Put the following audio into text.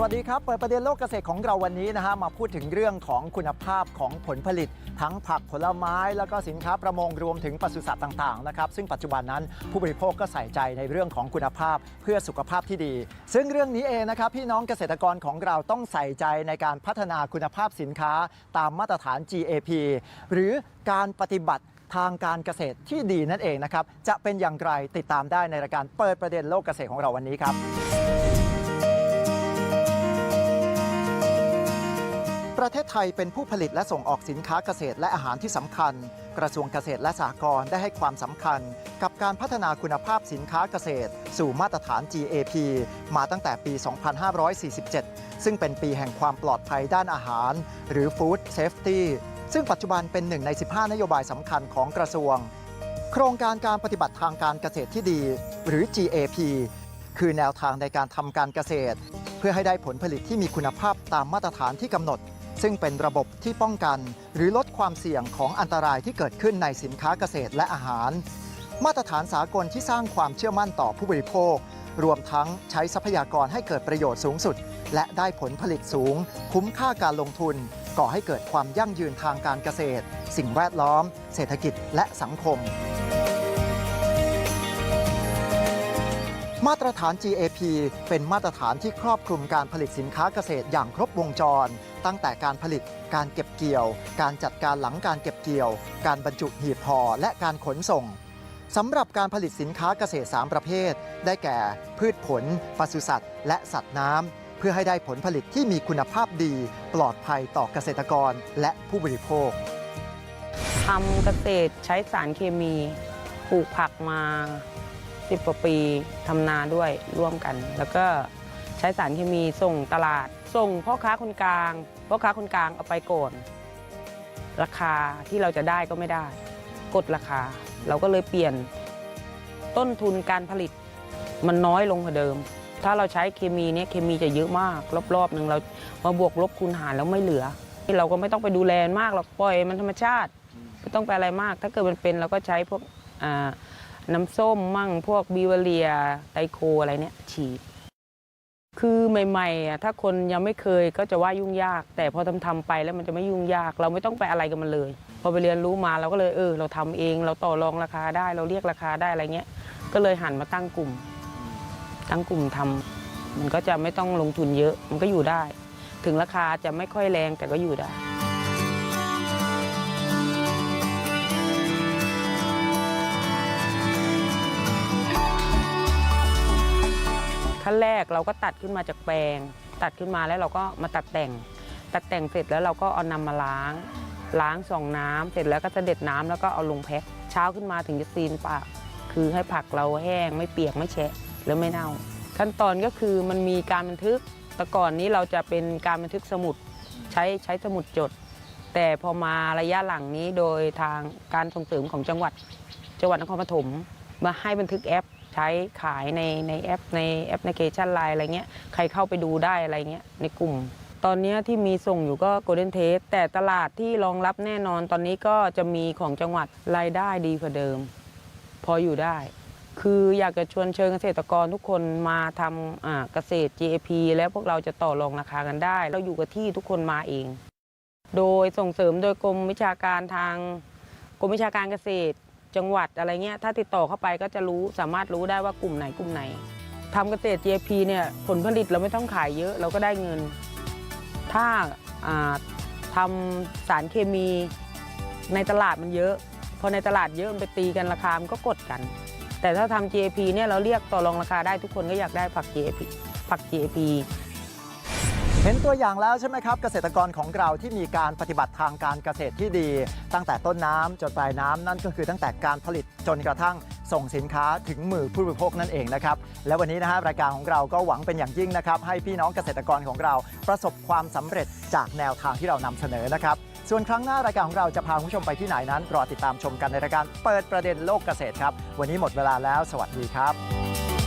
สวัสดีครับ เปิดประเด็นโลกเกษตรของเราวันนี้นะฮะมาพูดถึงเรื่องของคุณภาพของผลผลิต ทั้งผักผลไม้ แล้วก็สินค้าประมงรวมถึงปศุสัตว์ต่างๆนะครับซึ่งปัจจุบันนั้นผู้บริโภคก็ใส่ใจในเรื่องของคุณภาพเพื่อสุขภาพที่ดี ซึ่งเรื่องนี้เองนะครับพี่น้องเกษตรกรของเราต้องใส่ใจในการพัฒนาคุณภาพสินค้าตามมาตรฐาน GAP หรือการปฏิบัติทางการเกษตรที่ดีนั่นเองนะครับจะเป็นอย่างไรติดตามได้ในรายการเปิดประเด็นโลกเกษตรของเราวันนี้ครับ ประเทศไทยเป็นผู้ผลิตและส่งออกสินค้าเกษตรและอาหารที่สำคัญ กระทรวงเกษตรและสหกรณ์ได้ให้ความสำคัญ กับการพัฒนาคุณภาพสินค้าเกษตร สู่มาตรฐาน GAP มาตั้งแต่ปี 2547 ซึ่งเป็นปีแห่งความปลอดภัยด้านอาหาร หรือ Food Safety ซึ่งปัจจุบันเป็นหนึ่งใน 15 นโยบายสำคัญของกระทรวง โครงการการปฏิบัติทางการเกษตรที่ดี หรือ GAP คือแนวทางในการทำการเกษตร เพื่อให้ได้ผลผลิตที่มีคุณภาพตามมาตรฐานที่กำหนด ซึ่งเป็นระบบที่ป้องกันหรือลดความเสี่ยงของอันตรายที่เกิดขึ้นในสินค้าเกษตรและอาหาร มาตรฐานสากลที่สร้างความเชื่อมั่นต่อผู้บริโภค รวมทั้งใช้ทรัพยากรให้เกิดประโยชน์สูงสุด และได้ผลผลิตสูง คุ้มค่าการลงทุน ก่อให้เกิดความยั่งยืนทางการเกษตร สิ่งแวดล้อม เศรษฐกิจและสังคมมาตรฐาน GAP เป็นมาตรฐานที่ครอบคลุมการผลิตสินค้าเกษตรอย่างครบวงจร ตั้งแต่การผลิต การเก็บเกี่ยว การจัดการหลังการเก็บเกี่ยว การบรรจุหีบห่อและการขนส่งสำหรับการผลิตสินค้าเกษตร 3 ประเภท ได้แก่ พืชผลปศุสัตว์ และสัตว์น้ำเพื่อให้ได้ผลผลิตที่มีคุณภาพดี ปลอดภัยต่อเกษตรกรและผู้บริโภคทำเกษตรใช้สารเคมีปลูกผักมา10กว่าปีทำนาด้วยร่วมกัน แล้วก็ใช้สารเคมีส่งตลาด ส่งพ่อค้าคนกลาง พ่อค้าคนกลางเอาไปก่อนราคาที่เราจะได้ก็ไม่ได้ กดราคา เราก็เลยเปลี่ยน ต้นทุนการผลิตมันน้อยลงกว่าเดิม ถ้าเราใช้เคมีเนี่ยเคมีจะเยอะมาก รอบๆหนึ่งเรามาบวกลบคูณหารแล้วไม่เหลือ เราก็ไม่ต้องไปดูแลมากหรอกปล่อยมันธรรมชาติไม่ต้องไปอะไรมาก ถ้าเกิดมันเป็นเราก็ใช้พวกน้ำส้มมั่งพวกบิวเรียไตโคอะไรเนี่ยฉีด คือใหม่ๆอะถ้าคนยังไม่เคยก็จะว่ายุ่งยาก แต่พอทำทำๆไปแล้วมันจะไม่ยุ่งยาก เราไม่ต้องไปอะไรกับมันเลย พอไปเรียนรู้มาเราก็เลยเออ เราทำเองเราต่อรองราคาได้ เราเรียกราคาได้อะไรเงี้ย ก็เลยหันมาตั้งกลุ่ม ตั้งกลุ่มทำมันก็จะไม่ต้องลงทุนเยอะมันก็อยู่ได้ ถึงราคาจะไม่ค่อยแรงแต่ก็อยู่ได้ ขั้นแรกเราก็ตัดขึ้นมาจากแปลง ตัดขึ้นมาแล้วเราก็มาตัดแต่ง ตัดแต่งเสร็จแล้วเราก็เอานำมาล้าง ล้างส่องน้ำเสร็จแล้วก็จะเด็ดน้ำแล้วก็เอาลงแพ็คเช้าขึ้นมาถึงจะซีนปากคือให้ผักเราแห้งไม่เปียกไม่แฉะแล้วไม่เน่า ขั้นตอนก็คือมันมีการบันทึกแต่ก่อนนี้เราจะเป็นการบันทึกสมุดใช้ใช้สมุดจด แต่พอมาระยะหลังนี้โดยทางการส่งเสริมของจังหวัดจังหวัดนครปฐมมาให้บันทึกแอป ใช้ขายในในแอปในแอปพลิเคชันไลน์อะไรเงี้ยใครเข้าไปดูได้อะไรเงี้ยในกลุ่ม ตอนนี้ที่มีส่งอยู่ก็โกลเด้นเทสแต่ตลาดที่รองรับแน่นอนตอนนี้ก็จะมีของจังหวัดรายได้ดีกว่าเดิม พออยู่ได้ คืออยากจะชวนเชิญเกษตรกรทุกคนมาทำเกษตร GAP แล้วพวกเราจะต่อรองราคากันได้ เราอยู่กับที่ทุกคนมาเอง โดยส่งเสริมโดยกรมวิชาการทางกรมวิชาการเกษตร จังหวัดอะไรเงี้ยถ้าติดต่อเข้าไปก็จะรู้สามารถรู้ได้ว่ากลุ่มไหนกลุ่มไหนทำเกษตร GAP เนี่ยผลผลิตเราไม่ต้องขายเยอะเราก็ได้เงิน ถ้าาทำสารเคมีในตลาดมันเยอะ พอในตลาดเยอะมันไปตีกันราคามันก็กดกัน แต่ถ้าทำ GAP เนี่ยเราเรียกต่อรองราคาได้ทุกคนก็อยากได้ผัก GAP ผัก GAP เห็นตัวอย่างแล้วใช่ไหมครับ เกษตรกรของเราที่มีการปฏิบัติทางการเกษตรที่ดี ตั้งแต่ต้นน้ำจนปลายน้ำนั่นก็คือตั้งแต่การผลิตจนกระทั่งส่งสินค้าถึงมือผู้บริโภคนั่นเองนะครับ และวันนี้นะฮะรายการของเราก็หวังเป็นอย่างยิ่งนะครับ ให้พี่น้องเกษตรกรของเราประสบความสำเร็จจากแนวทางที่เรานำเสนอนะครับ ส่วนครั้งหน้ารายการของเราจะพาคุณผู้ชมไปที่ไหนนั้น รอติดตามชมกันในรายการเปิดประเด็นโลกเกษตรครับ วันนี้หมดเวลาแล้ว สวัสดีครับ